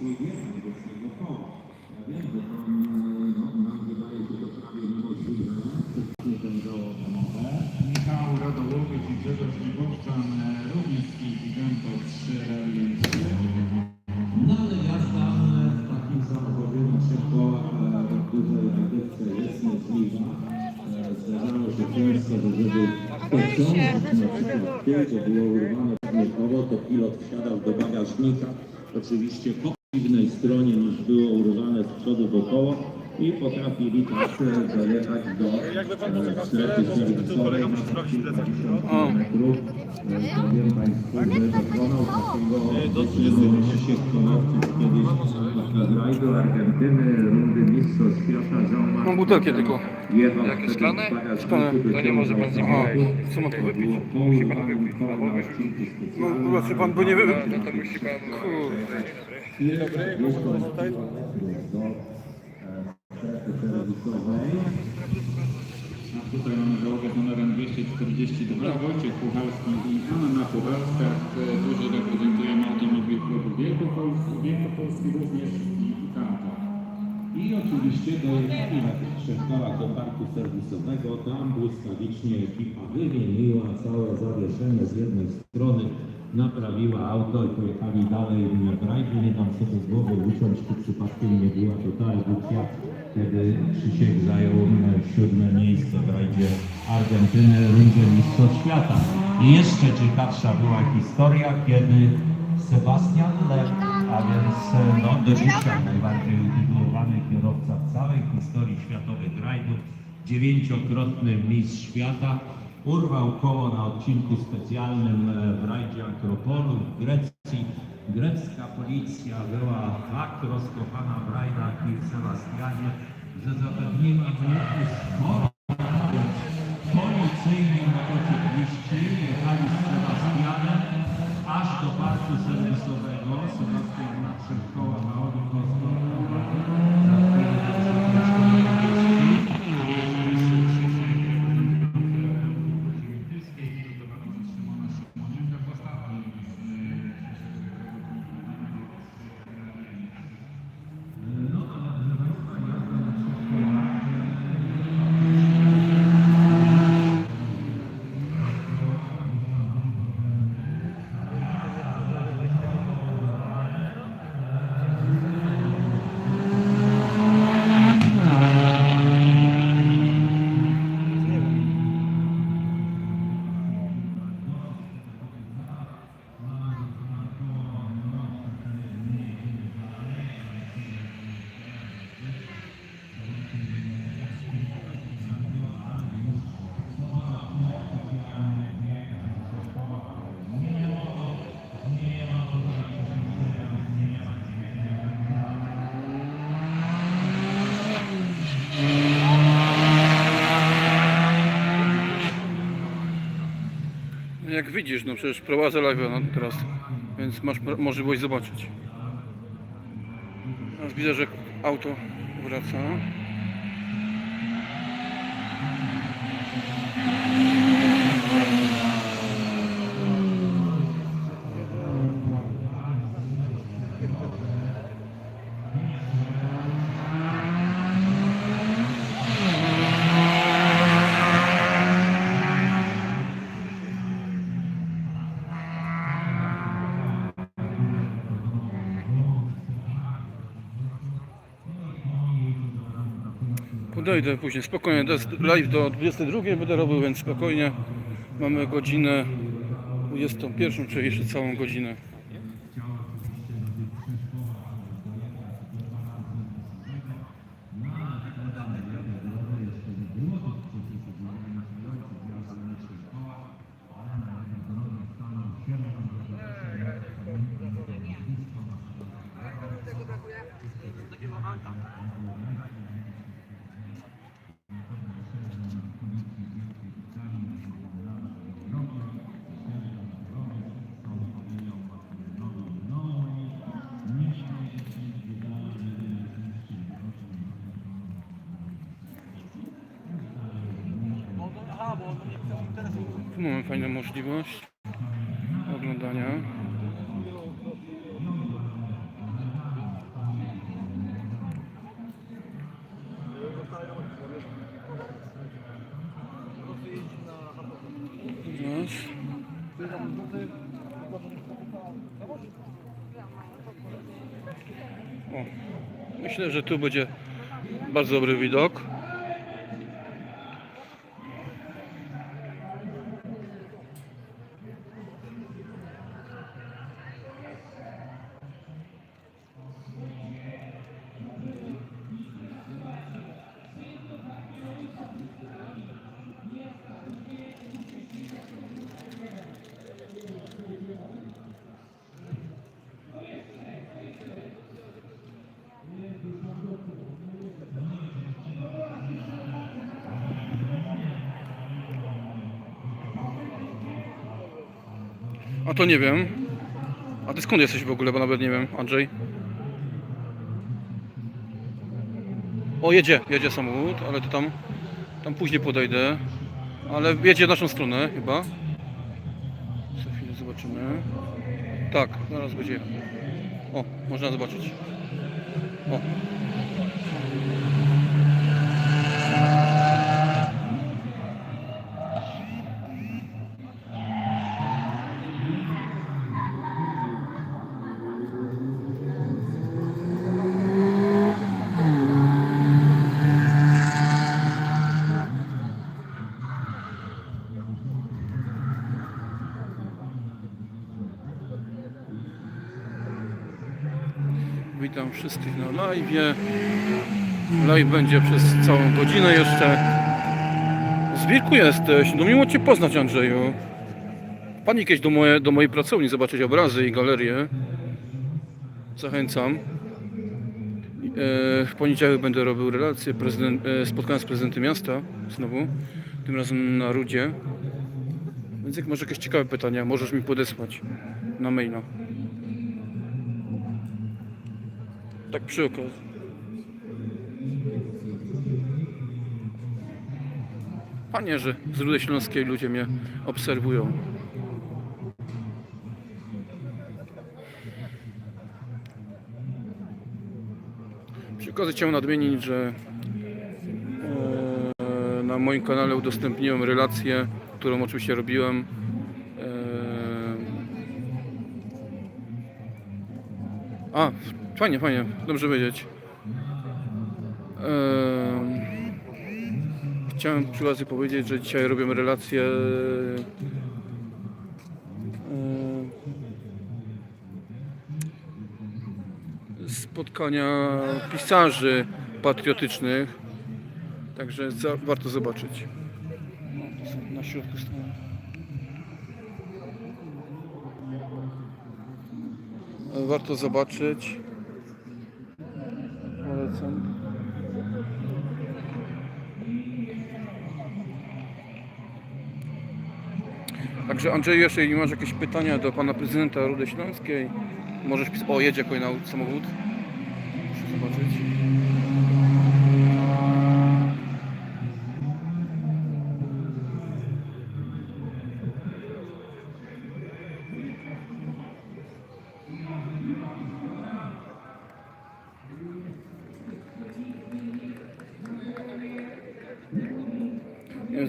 Michał Radołowiec i Grzegorz Grybowczan e, również z gigantów 3 Rally 3. No ale jazda e, w takim samochodzie na trzech kołach e, dużej rakietce jest możliwa. E, Zdarzało się często, że żeby pociągnąć na przykład to było urwane przedmiotowo, to pilot wsiadał do bagażnika, oczywiście przeciwnej stronie niż było urwane z przodu do koło i potrafili tak e, dojechać do e, strefy serwisowej na kilkadziesiąt metrów. E, Powiem Państwu, że dokonał takiego wyczynu siektowców kiedyś podczas rajdu Argentyny, rundy Mistrzostw Świata Jean-Marc Mam butelkę tylko. Jakie szklane? Szklane. To nie może pan z nimi wyciągał wejść. samochód. Co ma tu To wypić? koło na odcinku No, znaczy pan by nie wy... No to musi pan... Dzień dobry, do e, serwisowej. A tutaj mamy załogę numerem 242, Wojciech Puchalski i Anna Puchalska, którzy reprezentują automobil klubu Wielkopolski, Wielkopolski również i Kanto. I oczywiście trzech kołach do parku serwisowego. Tam błyskawicznie ekipa wymieniła całe zawieszenie z jednej strony, naprawiła auto i pojechali dalej w rajdu. Nie dam sobie z głowy uciąć, czy przypadkiem nie była to ta kiedy Krzysiek zajął e, siódme miejsce w rajdzie Argentyny, rundzie Mistrzostw Świata. I jeszcze ciekawsza była historia, kiedy Sebastian Lech, a więc e, no, do dzisiaj najbardziej utytułowany kierowca w całej historii światowych rajdów, dziewięciokrotny mistrz świata, urwał koło na odcinku specjalnym e, w rajdzie Akropolu w Grecji. Grecka policja była tak rozkochana w rajdach i w Sebastianie, że zapewniła mu sporo policyjni motocykliści jechali z Sebastianem aż do parku serwisowego. Sebastian na kołach na obu Widzisz, no przecież prowadzę live no, teraz, więc masz mo- możliwość zobaczyć. Teraz widzę, że auto wraca. Podejdę później, spokojnie, to jest live do 22 będę robił, więc spokojnie. Mamy godzinę 21, czyli jeszcze całą godzinę. Tu mamy fajną możliwość oglądania. O, myślę, że tu będzie bardzo dobry widok. A to nie wiem. A ty skąd jesteś w ogóle, bo nawet nie wiem, Andrzej? O, jedzie, jedzie samochód, ale to tam, tam później podejdę. Ale jedzie w naszą stronę chyba. Za chwilę zobaczymy. Tak, zaraz będzie. O, można zobaczyć. O. Wszystkich na live. Live będzie przez całą godzinę jeszcze. Z Wilku jesteś. No miło Cię poznać, Andrzeju. Pan kiedyś do, moje, do mojej pracowni zobaczyć obrazy i galerię. Zachęcam. E, W poniedziałek będę robił relację, prezydent, e, spotkanie z prezydentem miasta znowu, tym razem na Rudzie. Więc jak masz jakieś ciekawe pytania, możesz mi podesłać na maila. Tak przy okazji. Panie, że z Rudy Śląskiej ludzie mnie obserwują. Przy okazji chciałem nadmienić, że e, na moim kanale udostępniłem relację, którą oczywiście robiłem. E, a, fajnie, fajnie, dobrze wiedzieć. Em, chciałem przy okazji powiedzieć, że dzisiaj robię relację em, spotkania pisarzy patriotycznych. Także za, warto zobaczyć. Na środku stołu. Warto zobaczyć. Polecam. Także Andrzej, jeżeli masz jakieś pytania do pana prezydenta Rudy Śląskiej, możesz. O, jedzie kolejny samochód. Muszę zobaczyć.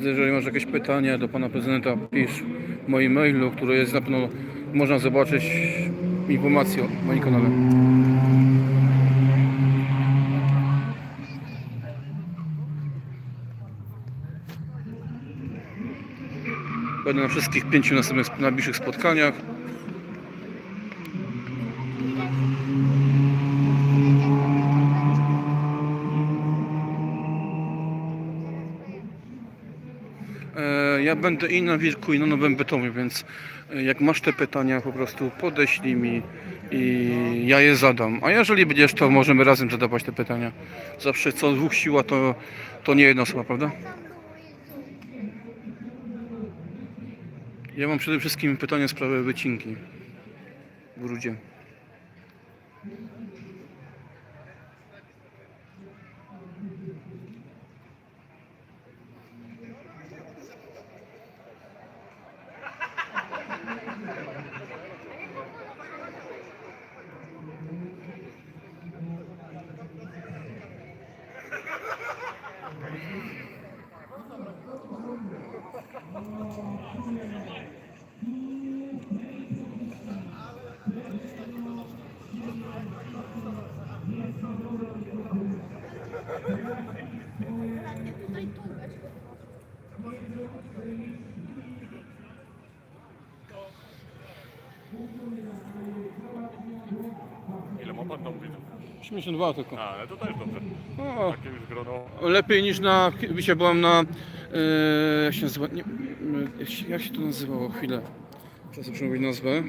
Więc jeżeli masz jakieś pytania do pana prezydenta, pisz w moim mailu, który jest na pewno można zobaczyć informacje o moim kanale. Będę na wszystkich pięciu następnych najbliższych spotkaniach. Ja będę i na Wilku, i na Nowym Bytomiu, więc e, jak masz te pytania, po prostu podeślij mi i ja je zadam. A jeżeli będziesz, to możemy razem zadawać te pytania. Zawsze co dwóch siła, to, to nie jedna osoba, prawda? Ja mam przede wszystkim pytanie w sprawie wycinki w Ile ma pan tam widzów? 82 tylko. A, ale to też dobrze. O, Takie już grono. lepiej niż na... Dzisiaj byłem na E, jak się nazywa? Nie, jak, się, jak się to nazywało? Chwilę. Sobie przemówić nazwę.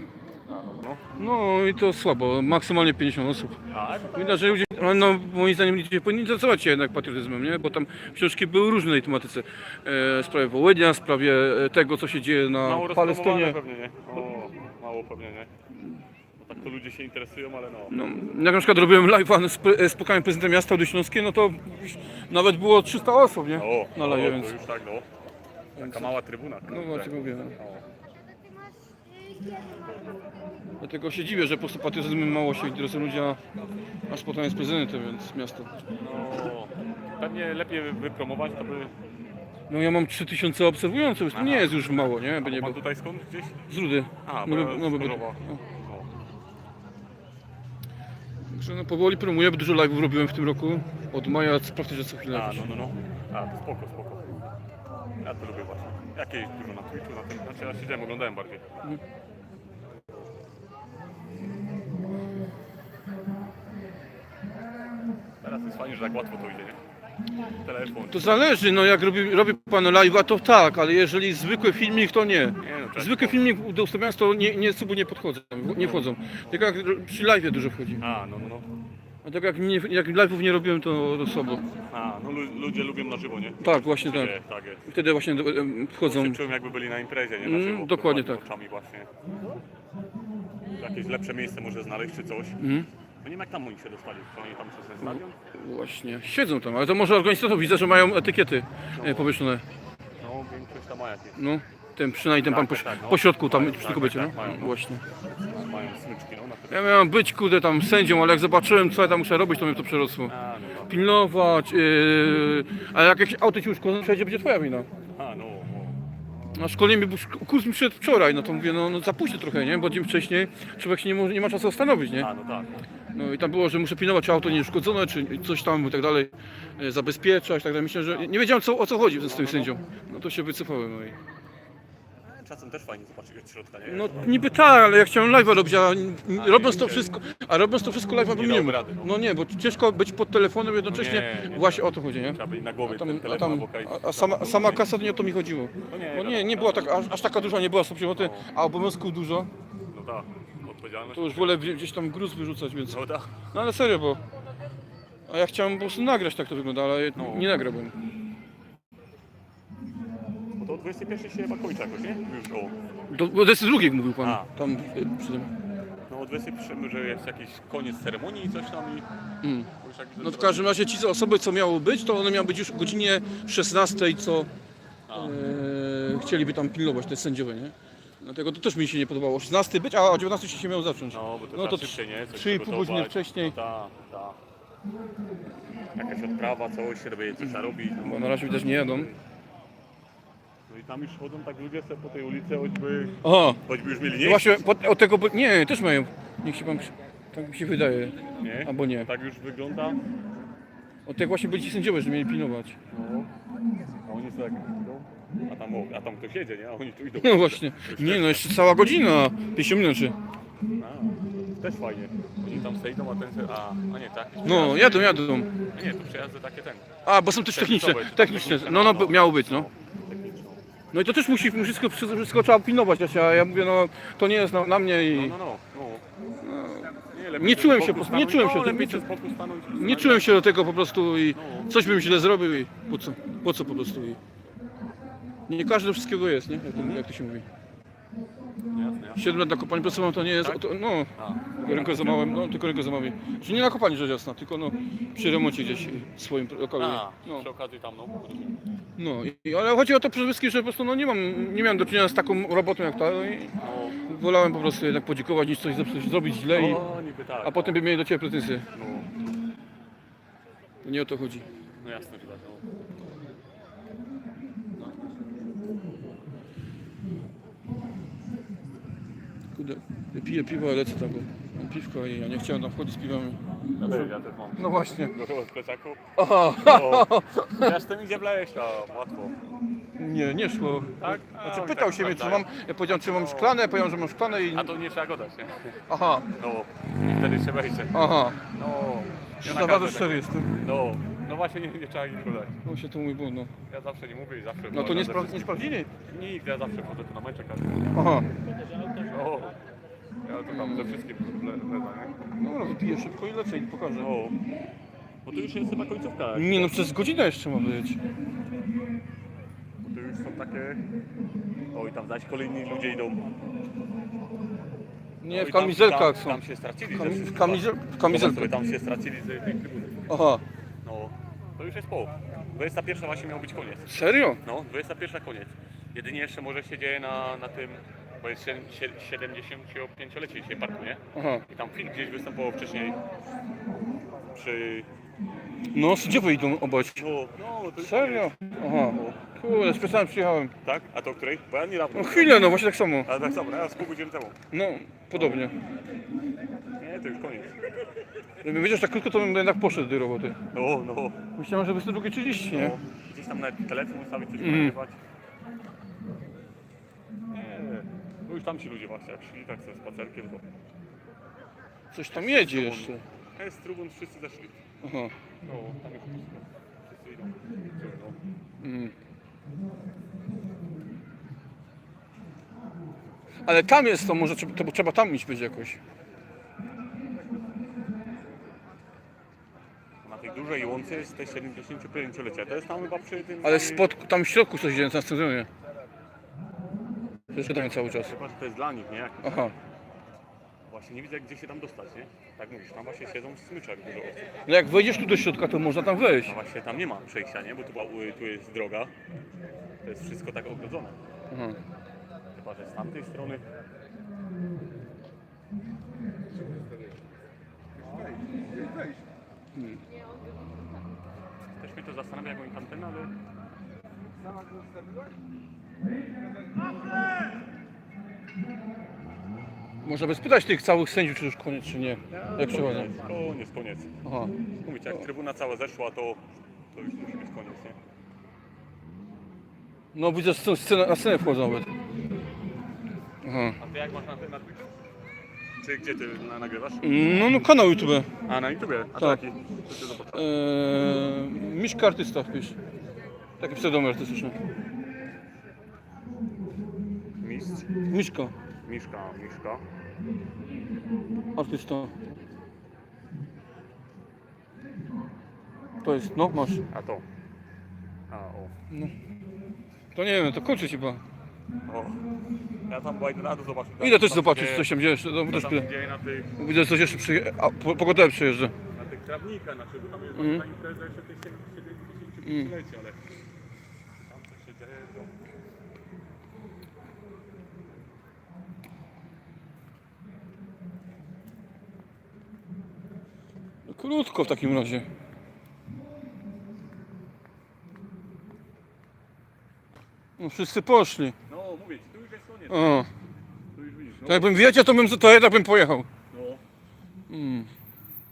No. I to słabo, maksymalnie 50 osób. Widać, że ludzie, ale no moim zdaniem ludzie powinni interesować się jednak patriotyzmem, nie? Bo tam książki były różne w tej tematyce. E, w sprawie Wołynia, w sprawie e, tego, co się dzieje na Mało Palestynie. pewnie, nie? O, mało pewnie, nie? Tak to ludzie się interesują, ale no. No, jak na przykład robiłem live'a z spotkałem prezydenta miasta Dolnośląskie, no to nawet było 300 osób, nie? O, Na o, live, to więc... już tak, no. Taka mała trybuna. No właśnie mówię. No. O. Dlatego się dziwię, że po prostu patriotyzmem mało się interesują ludzie, a- a spotkanie z prezydentem, więc miasto. No, pewnie lepiej wypromować, to by... No ja mam 3000 obserwujących, więc to nie jest już mało, nie? By nie Pan było. tutaj skąd gdzieś? Z Rudy. A, no, bo no, z Chorzowa. no. Także no, powoli promuję, bo dużo live'ów robiłem w tym roku. Od maja praktycznie co chwilę. A, no, no, no. A, to spoko, spoko. Ja to lubię właśnie. Jakieś dużo na Twitchu, na tym, znaczy ja siedziałem, oglądałem bardziej. Teraz jest fajnie, że tak łatwo to idzie, nie? Telefon. To zależy, no jak robi, robi pan live'a to tak, ale jeżeli zwykły filmik to nie. Nie, no, cześć. Zwykły filmik udostępniając to nie, nie, suby nie podchodzą, nie wchodzą. Tylko jak przy live'ie dużo wchodzi. A, no, no, no. A tak jak, nie, jak live'ów nie robiłem to, to słabo. A, no lu- ludzie lubią na żywo, nie? Tak, właśnie tak. Tak jest. Wtedy właśnie do- em, wchodzą. Się czują jakby byli na imprezie, nie? Na Mm, żywo, dokładnie tak. oczami właśnie. Jakieś lepsze miejsce może znaleźć czy coś. Mhm. No nie wiem jak tam oni się dostali, to oni tam przez ten stadion? Właśnie, siedzą tam, ale to może organizator widzę, że mają etykiety e, powieszone. No większość tam ma jakieś. No, ten przynajmniej ten Tak, pan po, tak, tak, no. po środku tam Mają, przy tak, kobiecie, tak, no? tak, mają, no. Właśnie. Mają smyczki, no na. Ja miałem być kurde tam sędzią, ale jak zobaczyłem co ja tam muszę robić, to mnie to przerosło. A, no, no. Pilnować, yy, a jak jakieś auto ci uszkodzą, przejdzie, będzie twoja wina. No, szkolenie mi, szk- kurs mi przyszedł wczoraj, no to mówię, no, no za późno trochę, nie? Bo dzień wcześniej człowiek się nie, może, nie ma czasu zastanowić, nie? A, no tak. No i tam było, że muszę pilnować, czy auto nie uszkodzone, czy coś tam i tak dalej, e, zabezpieczać, tak dalej. Myślę, że nie wiedziałem co, o co chodzi z tym sędzią. No to się wycofałem. No, i... Czasem też fajnie zobaczyć od środka, nie? no niby tak, ale ja chciałem live'a robić, a n- robiąc to wszystko, a robiąc to wszystko live'a bym nie dałby mógł. rady, no. No nie, bo ciężko być pod telefonem jednocześnie, No nie, nie, właśnie o to chodzi, nie? Trzeba by na głowie A tam, ten a, telefon tam, obok a, a sama, sama kasa to nie o to mi chodziło. No nie, Bo nie, wiadomo, nie była tak, aż, aż taka duża nie była 100 przychoty, a obowiązków dużo, No tak, odpowiedzialność. to już wolę gdzieś tam gruz wyrzucać, więc... No tak. No ale serio, bo. A ja chciałem po prostu nagrać tak to wygląda, ale No. nie nagrałbym. Bo to o 21 się chyba kończy jakoś, nie? Już o. Do, bo to jest drugi mówił pan. A. Tam y, przy tym. No o 21, że jest jakiś koniec ceremonii i coś tam i... Mm. bo już jakiś No w każdym razie ci osoby co miało być, to one miały być już o godzinie 16, co A. e, chcieliby tam pilnować, te sędziowie, nie? Dlatego to też mi się nie podobało. 16 być, a o 19 się miało zacząć. No, bo to, No no to szybciej, nie? Coś 3,5 godziny wcześniej. No tak, tak. Jakaś odprawa, coś, żeby coś robić. Bo na razie widać nie jadą. No i tam już chodzą tak ludzie sobie po tej ulicy, choćby, O! choćby już mieli No nie właśnie od, od tego. Nie, też mają. Niech się pan. przy- Tak mi się wydaje. nie? Albo nie. Tak już wygląda. Od tego właśnie byli ci sędziowie, że mieli pilnować. No. A oni sobie tak idą. A tam, o, a tam ktoś jedzie, nie? A oni tu idą. No właśnie. Nie no, jeszcze cała godzina. 50 minut czy. A, też fajnie. Oni tam sejdą, a ten se... A, a nie, tak. No, jadą, jadą. A nie, tu przejazdy takie ten. A, bo są też techniczne. Techniczne, No, no, no. miało być, no. Techniczną. No i to też musi, wszystko, wszystko, trzeba pilnować, ja, się, a ja mówię, no to nie jest na, na mnie i No, no, no. Nie, lepiej Nie czułem się po- nie czułem się no, nie się nie stanąć. czułem się do tego po prostu i coś bym źle zrobił i po co, po co po prostu i nie każdy do wszystkiego jest, nie? Jak, to- jak to się mówi. Jasne, jasne. 7 lat na kopalni pracowałem, to nie jest, Tak? to, no, A, rękę złamałem, no tylko rękę złamałem. Czyli nie na kopalni rzecz jasna, tylko no przy remoncie gdzieś w swoim lokalu. a No. przy okazji tam, no. No, i, ale chodzi o to przede wszystkim, że po prostu no, nie mam, nie miałem do czynienia z taką robotą jak ta no, i No, wolałem po prostu jednak podziękować niż coś zepsuć, zrobić źle, i, niby tak. a potem by mieli do Ciebie pretensje. No, nie o to chodzi. no jasne, że tak, no. Kurde, piję piwo, ale lecę tam, mam piwko i ja nie chciałem tam wchodzić z ja też mam. No właśnie. Do tego plecaku. Aha, No, ja z tym idzie wleźć, a łatwo. Nie, nie szło. Tak? A, Znaczy pytał tak się mnie, czy sprawdzają. mam, ja powiedziałem, czy mam szklane, ja powiedziałem, że mam szklane i... A to nie trzeba go dać, nie? Aha, No, i wtedy się wejdzie. aha. No, ja Za na bardzo każde szczery jestem. No, no właśnie nie, nie trzeba nic go dać. No się to mój ból, no. Ja zawsze nie mówię i zawsze... No to nie, spra- nie sprawdzili? Nikt, ja zawsze chodzę tu na mecze każdy. Aha. O, to tam ze wszystkim le, leza, nie? No, no wypiję szybko i lecę i pokażę. No, bo to już jest chyba końcówka. Nie no, przez godzinę jeszcze ma być. Bo to już są takie... Oj, tam zaś kolejni ludzie idą. Nie, No w tam- kamizelkach tam, są. Tam się stracili. Kami- ze w kamizel- w Zobacz kamizelkach. sobie, Tam się stracili z tej trybuny. Aha. No, to już jest po. 21 właśnie miał być koniec. Serio? No, 21 koniec. Jedynie jeszcze może się dzieje na, na tym, bo jest siedem- sie- 75-lecie dzisiaj parku, nie? Aha. I tam film gdzieś występował wcześniej przy... No, sędziowie idą obać. No, no, to Serio? Aha. Kurde, specjalnie przyjechałem. Tak? A to o której? Bo ja nie. No chwilę, no właśnie tak samo. Ale tak samo, ja z pół godziny temu. No, podobnie. Nie, to już koniec. Gdybym wiedział, że tak krótko, to bym jednak poszedł do roboty. No, no. Myślałem, że 22.30, nie? no. Gdzieś tam nawet telefon ustawić, coś nagrywać. Nie, no już tam ci ludzie właśnie, jak szli tak ze spacerkiem, to... Coś tam jedzie jeszcze. Jest trubun, wszyscy zeszli. Aha. No, tam już wszystko. Wszyscy idą. No. Mm. Ale tam jest to, może trzeba, to trzeba tam iść być jakoś. Na tej dużej łące jest te 75-lecie. To jest tam chyba przy tym... Ale spod, tam w środku coś dzieje na stadionie. To jest gadanie cały czas. Chyba, że to jest dla nich, nie? Jak... Aha. Właśnie nie widzę, gdzie się tam dostać, nie? Tak mówisz, tam właśnie siedzą smyczek dużo osób. No jak wejdziesz tu do środka, to można tam wejść. A właśnie tam nie ma przejścia, nie? Bo tu, była- tu jest droga. To jest wszystko tak ogrodzone. Aha. Chyba, że z tamtej strony. Też mnie to zastanawia, jak oni tamten, ale... Można by spytać tych całych sędziów, czy już koniec, czy nie. Jak przechodzą. Koniec, koniec. Aha. Mówicie, jak trybuna cała zeszła, to, to już musi być koniec, nie? No widzę, że scenę, na scenę wchodzą nawet. Aha. A ty jak masz na tym na Twitchu? Czy gdzie ty na, nagrywasz? No, no kanał YouTube. A na YouTubie? A Tak. to jaki? To cię zobaczę. Eee, Miszka artysta wpisz. Taki pseudonym artystyczny. Mistrz? Miszka, Miszka, Miszka. artysta. To jest, no masz. A to. A, o. To nie wiem, to kończy się chyba. o. Ja tam byłem rado zobaczyć. Idę też zobaczyć, co się dzieje. No, też tam dzieje na tych, Widzę, coś jeszcze przyje... A, po, pogodę przyjeżdża. na tych trawnikach, znaczy, bo tam jest Mhm. ta impreza jeszcze tych 70 Mhm. leci, ale tam coś się dzieje, to... No, krótko w takim razie. No, wszyscy poszli. No, mówię ci, tu już jest koniec. O, Tu już widzisz, no. to jakbym wiedział, to bym to jednak bym pojechał. no. Mm.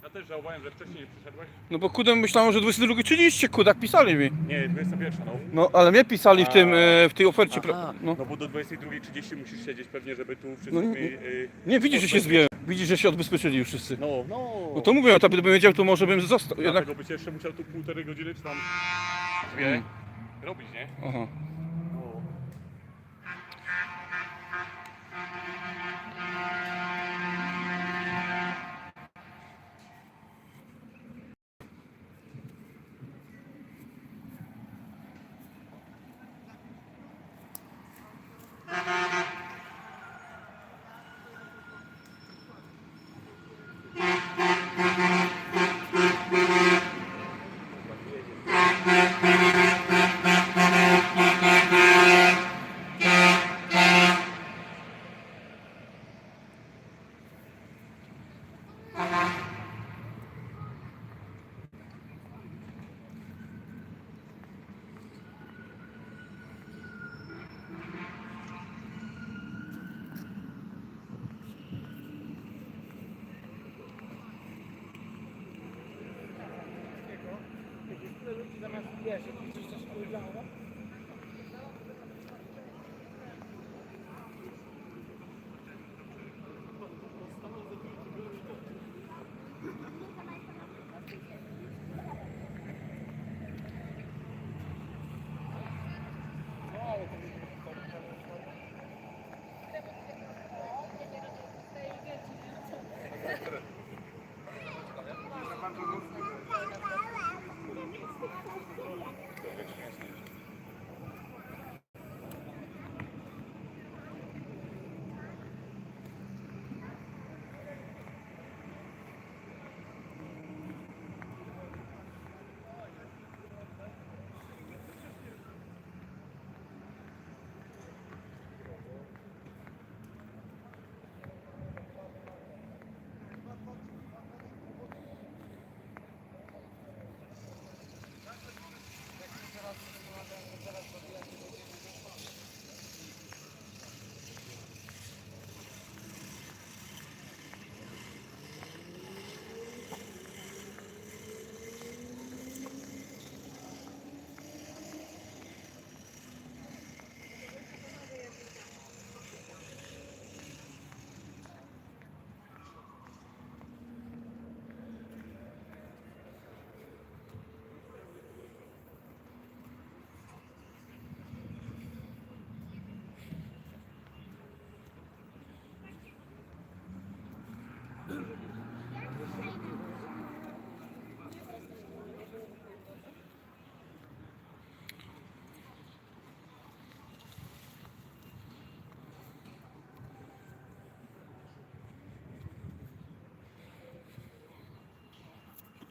Ja też żałowałem, że wcześniej nie przyszedłeś. No bo kudem myślałem, że 22.30, kudak pisali mi. Nie, 21, no. No ale mnie pisali w tym, e, w tej ofercie. Pra- no. No. bo do 22.30 musisz siedzieć pewnie, żeby tu wszystkich... No nie- Nie, widzisz, że się zwie. Widzisz, że się odbezpieczyli już wszyscy. No, no. No to mówię, a gdybym wiedział, to może bym został. Jednak... Dlatego byś jeszcze musiał tu półtorej godziny czy tam dwie robić, nie? Aha. ফিরে আসি চেষ্টা করলে আমরা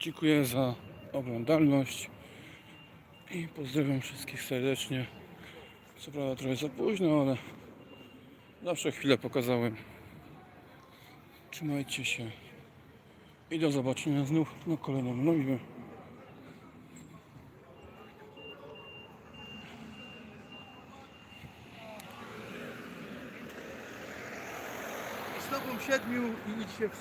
Dziękuję za oglądalność i pozdrawiam wszystkich serdecznie. Co prawda trochę za późno, ale zawsze chwilę pokazałem. Trzymajcie się i do zobaczenia znów na kolejnym live. Z tobą siedmiu i idź się w